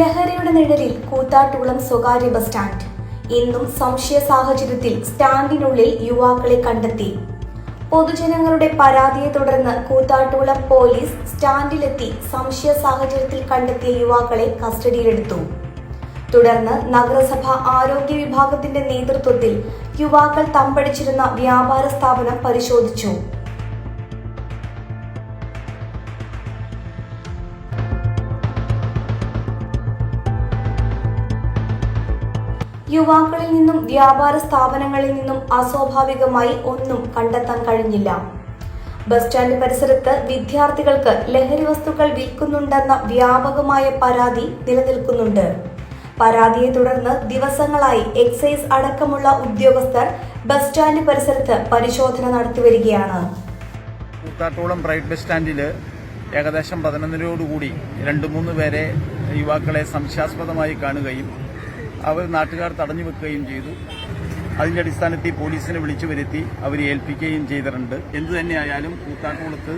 ലഹരിയുടെ നിഴലിൽ കൂത്താട്ടുകുളം സ്വകാര്യ ബസ് സ്റ്റാൻഡ്. ഇന്നും സംശയ സാഹചര്യത്തിൽ സ്റ്റാൻഡിനുള്ളിൽ യുവാക്കളെ കണ്ടെത്തി. പൊതുജനങ്ങളുടെ പരാതിയെ തുടർന്ന് കൂത്താട്ടുകുളം പോലീസ് സ്റ്റാൻഡിലെത്തി സംശയ സാഹചര്യത്തിൽ കണ്ടെത്തിയ യുവാക്കളെ കസ്റ്റഡിയിലെടുത്തു. തുടർന്ന് നഗരസഭ ആരോഗ്യ വിഭാഗത്തിന്റെ നേതൃത്വത്തിൽ യുവാക്കൾ തമ്പടിച്ചിരുന്ന വ്യാപാര സ്ഥാപനം പരിശോധിച്ചു. യുവാക്കളിൽ നിന്നും വ്യാപാര സ്ഥാപനങ്ങളിൽ നിന്നും അസ്വാഭാവികമായി ഒന്നും കണ്ടെത്താൻ കഴിഞ്ഞില്ല. ബസ് സ്റ്റാൻഡ് പരിസരത്ത് വിദ്യാർത്ഥികൾക്ക് ലഹരി വസ്തുക്കൾ വിൽക്കുന്നുണ്ടെന്ന വ്യാപകമായ പരാതി നിലനിൽക്കുന്നുണ്ട്. പരാതിയെ തുടർന്ന് ദിവസങ്ങളായി എക്സൈസ് അടക്കമുള്ള ഉദ്യോഗസ്ഥർ ബസ് സ്റ്റാൻഡ് പരിസരത്ത് പരിശോധന നടത്തിവരികയാണ്. കൂത്താട്ടോളം പ്രൈവറ്റ് ബസ് സ്റ്റാൻഡിൽ ഏകദേശം പതിനൊന്നരയോടുകൂടി രണ്ട് മൂന്ന് പേരെ യുവാക്കളെ സംശയാസ്പദമായി കാണുകയും അവർ നാട്ടുകാർ തടഞ്ഞു വെക്കുകയും ചെയ്തു. അതിന്റെ അടിസ്ഥാനത്തിൽ പോലീസിനെ വിളിച്ചു വരുത്തി അവരെ ഏൽപ്പിക്കുകയും ചെയ്തിട്ടുണ്ട്. എന്തു തന്നെയായാലും കൂത്താട്ടോളത്ത്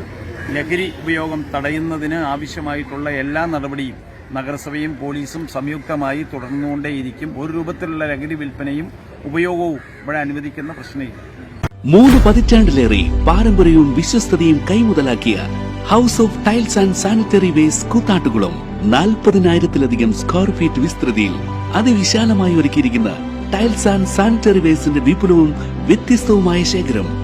ലഹരി ഉപയോഗം തടയുന്നതിന് ആവശ്യമായിട്ടുള്ള എല്ലാ നടപടിയും നഗരസഭയും പോലീസും സംയുക്തമായി തുടർന്നുകൊണ്ടേയിരിക്കും. ഒരു രൂപത്തിലുള്ള ലഹരി വിൽപ്പനയും ഉപയോഗവും ഇവിടെ അനുവദിക്കുന്ന പ്രശ്നമില്ല. മൂന്ന് പതിറ്റാണ്ടിലേറെ പാരമ്പര്യവും വിശ്വസ്തയും കൈമുതലാക്കിയ house of tiles and sanitary waste കൂത്താട്ടുകളും നാൽപ്പതിനായിരത്തിലധികം സ്ക്വയർ ഫീറ്റ് വിസ്തൃതിയിൽ അതിവിശാലമായി ഒരുക്കിയിരിക്കുന്ന ടൈൽസ് ആൻഡ് സാനിറ്ററി വേസ്റ്റിന്റെ വിപുലവും വ്യത്യസ്തവുമായ ശേഖരം